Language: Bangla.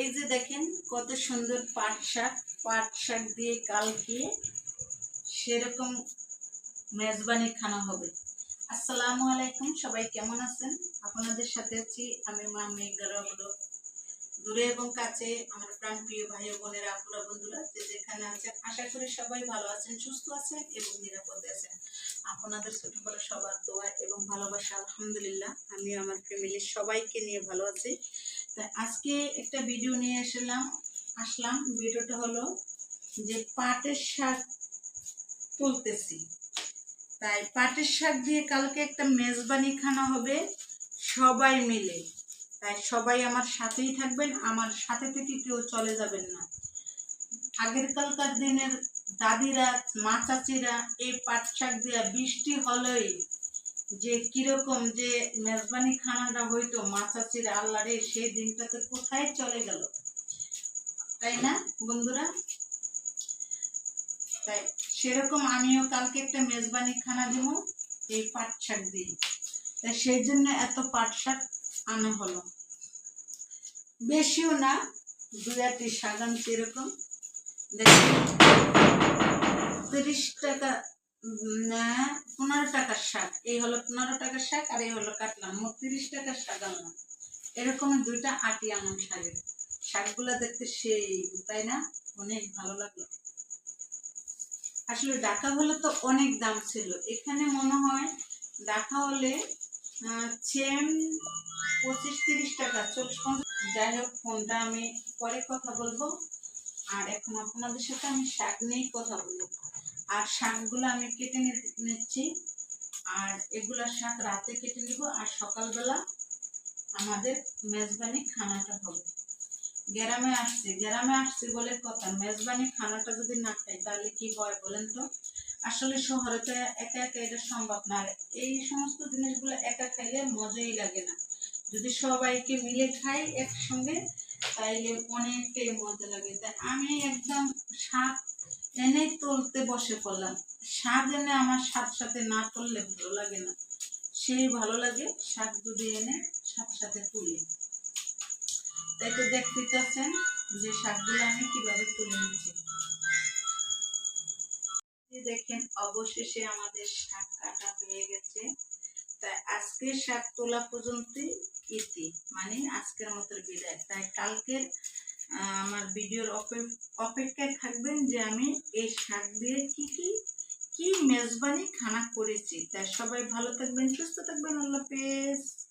এই যে দেখেন, কত সুন্দর পাট শাক পাট শাক দিয়ে কালকে সেরকম মেজবানি খানা হবে। আসসালামু আলাইকুম, সবাই কেমন আছেন? আপনাদের সাথে আছি আমি মা মেঘারগুলো দূরে এবং কাছে আমার প্রাণ প্রিয় ভাই বোনেরা, আপুরা, বন্ধুরা, যে যেখানে আছেন, আশা করি সবাই ভালো আছেন, সুস্থ আছেন এবং নিরাপদে আছেন। আপনাদের ছোট বড় সবার দোয়া এবং ভালোবাসা, আলহামদুলিল্লাহ আমি আমার ফ্যামিলির সবাইকে নিয়ে ভালো আছি। তাই আজকে একটা ভিডিও নিয়ে আসলাম আসলাম। ভিডিওটা হলো যে পাটের শাক তুলতেছি। তাই পাটের শাক দিয়ে কালকে একটা মেজবানি খানা হবে সবাই মিলে। তাই সবাই আমার সাথেই থাকবেন, আমার সাথে থেকে কেউ চলে যাবেন না। আগের কালকার দিনের দাদিরা, মা চাচিরা এই পাট শাক দিয়া বৃষ্টি হলেই। যে কীরকম যে মেজবানি খানাটা হইতো মা চাচিরা আল্লাহ রে সেই দিনটাতে কোথায় চলে গেল? তাই না, বন্ধুরা? তাই সেরকম আমিও কালকে একটা মেজবানি খানা দিব, এই পাট শাক দিয়ে। তাই সেই জন্য এত পাট শাক আনা হলো। বেশিও না দু একটি শাক আনছি এরকম দেখি তিরিশ টাকা পনেরো টাকার শাক। এই হলো পনেরো টাকার শাক আর এই হলো কাটলাম মোট তিরিশ টাকার শাক আনলাম। এরকম দুইটা আটি আনলাম শাকের। শাকগুলো দেখতে সেই, তাই না? অনেক ভালো লাগল। আসলে ডাকা হলে তো অনেক দাম ছিল। এখানে মনে হয় ডাকা হলে চেন পঁচিশ, তিরিশ টাকা, চল্লিশ, পঞ্চাশ। যাই হোক, ফোনটা আমি পরে কথা বলব। আর এখন আপনাদের সাথে আমি শাক নিয়েই কথা বলব। আর শাকগুলো আমি কেটে নিচ্ছি। আর এগুলা শাক রাতে কেটে নিব আর সকালবেলা আমাদের মেজবানি খানাটা হবে। গ্রামে আসছি গ্রামে আসছি বলে কথা, মেজবানি খানাটা যদি না খাই তাহলে কি হয় বলেন তো? আসলে শহরে তো একা একা এটা সম্ভব না, আর এই সমস্ত জিনিসগুলো একা খাইলে মজাই লাগে না। যদি সবাইকে মিলে খাই একসঙ্গে তাইলে অনেকটাই মজা লাগে। তাই আমি একদম শাক এনেই তুলতে বসে পড়লাম। শাক এনে আমার সাথে সাথে না তুললে ভালো লাগে না। সেই ভালো লাগে শাক যদি এনে সাথে সাথে তুলি। তাই তো দেখতে পাচ্ছেন যে শাকগুলো আমি কীভাবে তুলে নিচ্ছি। দেখেন, অবশেষে আমাদের শাক কাটা হয়ে গেছে। তাই আজকে শাক তোলা পর্যন্ত ইতি মানে আজকের মতো বিদায়। তাই কালকের আমার ভিডিওর অপে- অপেক্ষায় থাকবেন যে আমি এই শাক দিয়ে কী কী কী মেজবানি খানা করেছি। তাই সবাই ভালো থাকবেন, সুস্থ থাকবেন, আল্লাহ হাফেজ।